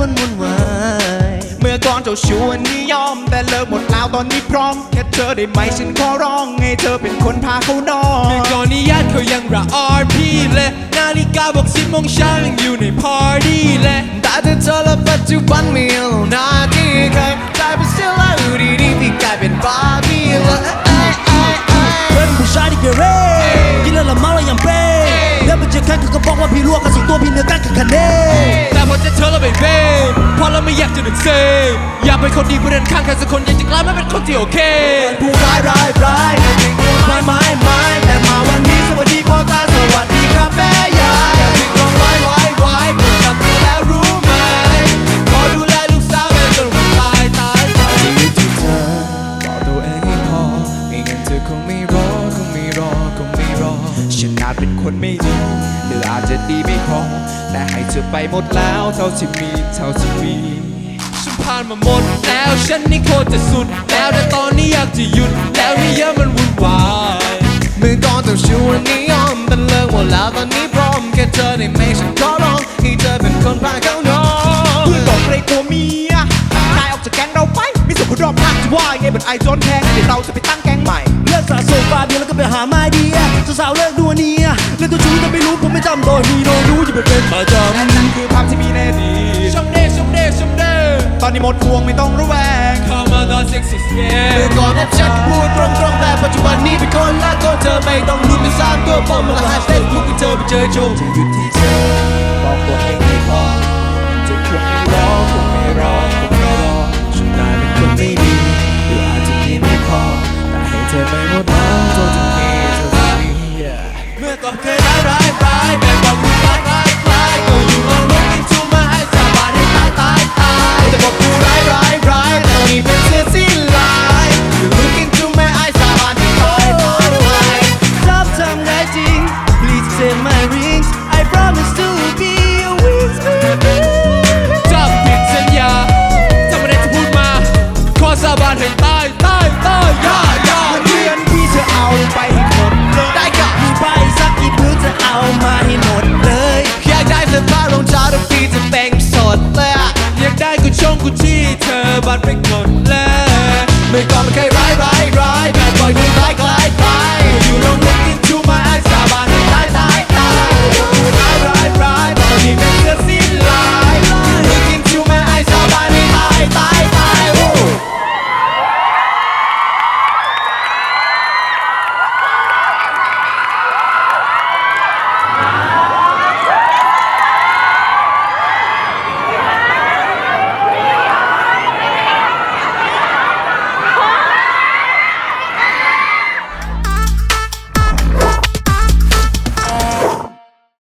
มันวุ่นวายเมื่อก่อนเจ้าชู้อันนี้ยอม แต่เลิกหมดแล้วตอนนี้พร้อมแค่เธอได้ไหมฉันขอร้องให้เธอเป็นคนพาเขานอนก่อนนี้ญาติเขายังระออนพี่เลยนาฬิกาบอกสิบโมงเช้ายังอยู่ในพาร์ตี้เลยแต่เธอเจอแล้วปัจจุบันไม่เอาหน้าที่ใครกลายเป็นเสื้อลายอูดีดีที่กลายเป็นบาร์บี้เลยเอ้ยเอ้ยเอ้ยเพื่อนผู้ชายที่เกเรกินแล้วละเมาแล้วยังเป้แล้วไปเจอใครเขาก็บอกว่าพี่ลวกกับสุดตัวพี่เนื้อกันกับคะแนน เซอยากเป็นคนดีเพื่อนข้างใครสักคนอยากจะกลายมาเป็นคนที่โอเคผู้ร้ายร้ายร้ายไม่ไม่ไม่แต่มาวันนี้สวัสดีพ่อตาสวัสดีครับแม่ยายอย่าพิงลงไว้ไว้ไว้กดจับแล้วรู้ไหมขอดูแลลูกสาวแม่จนวันตายตายตายอยู่ที่เธอบอกตัวเองให้พอไม่งั้นเธอคงไม่รอคงไม่รอคงไม่รอฉันอาจเป็นคนไม่ดีหรืออาจจะดีไม่พอแต่ให้เธอไปหมดแล้วเท่าที่มีเท่าที่มี ผ่านมาหมดแล้วฉันนี่โคตรจะสุด แล้วแต่ตอนนี้อยากจะหยุด แล้วที่เยอะมันวุ่นวายเมื่อก่อนต้องชูวันนี้ยอมเป็นเลิกหมดแล้วตอนนี้พร้อมแค่เธอได้ไหมฉันขอร้องให้เธอเป็นคนพาเขานอนเพื่อนบอกเลยตัวเมียนายออกจากแก๊งเราไปไม่สมคุณรอบข้างจะว่าไงเหมือนไอโจนแทงเดี๋ยวเราจะไปตั้งแก๊งใหม่เลิกสะสมฟาเดียวแล้วก็ไปหาไม้เดียสาวๆเลิกดูอันเนี้ยเลิกตัวชู้แต่ไม่รู้ผมไม่จำโดยมีโนรู้อย่าไปเป็นประจำ นี่หมดห่วงไม่ต้องระแวง Come on the sexist เมื่อก่อนนะฉันพูดตรงๆแต่ปัจจุบันนี้เป็นคนละตัวเธอไม่ต้องลุ้นเป็นสามตัวปมมาละหายเฟซบุ๊กเจอไปเจอโชคจะหยุดที่เธอบอกตัวเองไม่พอจะชวนให้รอคงไม่รอคงไม่รอฉันนายเป็นคนไม่ดีหรืออาจจะดีไม่พอแต่ให้เธอไปหมดแล้ว complicated